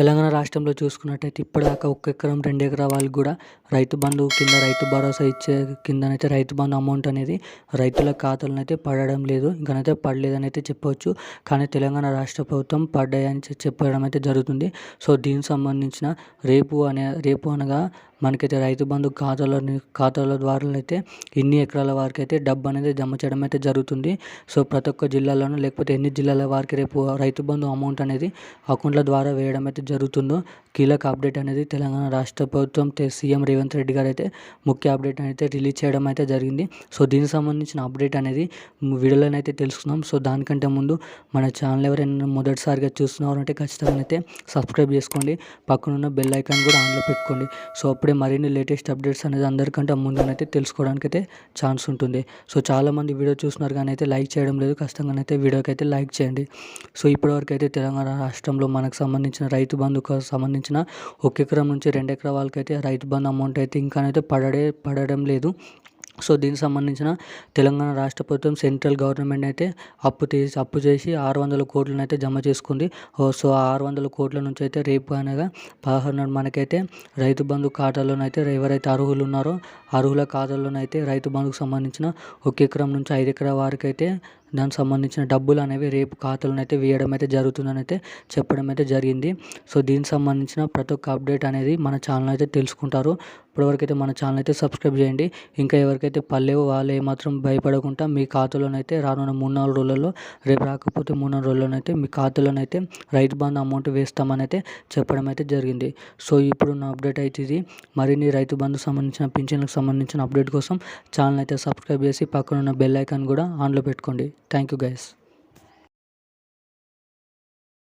తెలంగాణ రాష్ట్రంలో చూసుకున్నట్టయితే ఇప్పటిదాకా ఒక్క ఎకరం రెండు ఎకరా వాళ్ళకి కూడా రైతు బంధు కింద రైతు భరోసా ఇచ్చే కిందనైతే రైతు బంధు అమౌంట్ అనేది రైతుల ఖాతాలను అయితే పడడం లేదు. ఇంకనైతే పడలేదని అయితే చెప్పవచ్చు కానీ తెలంగాణ రాష్ట్ర ప్రభుత్వం పడ్డాయని చెప్పడం అయితే జరుగుతుంది. సో దీనికి సంబంధించిన రేపు అనే రేపు అనగా మనకైతే రైతు బంధు ఖాతాలో ఖాతాల ద్వారా అయితే ఇన్ని ఎకరాల వారికి అయితే డబ్బు అనేది జమ చేయడం అయితే జరుగుతుంది. సో ప్రతి ఒక్క జిల్లాలోనూ లేకపోతే ఎన్ని జిల్లాల వారికి రేపు రైతు బంధు అమౌంట్ అనేది అకౌంట్ల ద్వారా వేయడం అయితే జరుగుతుందో కీలక అప్డేట్ అనేది తెలంగాణ రాష్ట్ర ప్రభుత్వం సీఎం రేవంత్ రెడ్డి గారు అయితే ముఖ్య అప్డేట్ అయితే రిలీజ్ చేయడం అయితే జరిగింది. సో దీనికి సంబంధించిన అప్డేట్ అనేది వీడియోలో అయితే తెలుసుకుందాం సో దానికంటే ముందు మన ఛానల్ ఎవరైనా మొదటిసారిగా చూస్తున్నారంటే ఖచ్చితంగా అయితే సబ్స్క్రైబ్ చేసుకోండి. పక్కనున్న బెల్ ఐకాన్ కూడా ఆన్లో పెట్టుకోండి. సో అప్పుడే మరిన్ని లేటెస్ట్ అప్డేట్స్ అనేది అందరికంటే ముందునైతే తెలుసుకోవడానికి అయితే ఛాన్స్ ఉంటుంది. సో చాలామంది వీడియో చూస్తున్నారు కానీ అయితే లైక్ చేయడం లేదు. కష్టంగానైతే వీడియోకి అయితే లైక్ చేయండి. సో ఇప్పటివరకు అయితే తెలంగాణ రాష్ట్రంలో మనకు సంబంధించిన రైతు బంధుకు సంబంధించిన ఒక ఎకరం నుంచి రెండు ఎకరాల వాళ్ళకైతే రైతు బంధు అమౌంట్ అయితే ఇంకానైతే పడడే పడడం లేదు. సో దీనికి సంబంధించిన తెలంగాణ రాష్ట్ర ప్రభుత్వం సెంట్రల్ గవర్నమెంట్ అయితే అప్పు తీసి అప్పు చేసి ఆరు వందల కోట్లను అయితే జమ చేసుకుంది. సో ఆ ఆరు వందల కోట్ల నుంచి అయితే రేపు అనగా పదహారు మనకైతే రైతు బంధు ఖాతాలోనైతే ఎవరైతే అర్హులు ఉన్నారో అర్హుల ఖాతాలోనైతే రైతు బంధుకు సంబంధించిన ఒక ఎకరం నుంచి ఐదు ఎకరాల వారికి అయితే దానికి సంబంధించిన డబ్బులు అనేవి రేపు ఖాతాలను అయితే వేయడం అయితే జరుగుతుందని అయితే చెప్పడం అయితే జరిగింది. సో దీనికి సంబంధించిన ప్రతి ఒక్క అప్డేట్ అనేది మన ఛానల్ అయితే తెలుసుకుంటారు. ఇప్పటివరకైతే మన ఛానల్ అయితే సబ్స్క్రైబ్ చేయండి. ఇంకా ఎవరికైతే పర్లేవు వాళ్ళు ఏమాత్రం భయపడకుండా మీ ఖాతాలోనైతే రానున్న మూడు నాలుగు రోజులలో రేపు రాకపోతే మూడు నాలుగు రోజుల్లోనైతే మీ ఖాతాలోనైతే రైతు బంధు అమౌంట్ వేస్తామని అయితే చెప్పడం అయితే జరిగింది. సో ఇప్పుడు నా అప్డేట్ అయితే ఇది. మరిన్ని రైతు బంధు సంబంధించిన పింఛన్లకు సంబంధించిన అప్డేట్ కోసం ఛానల్ అయితే సబ్స్క్రైబ్ చేసి పక్కన ఉన్న బెల్ ఐకాన్ కూడా ఆన్లో పెట్టుకోండి. Thank you, guys.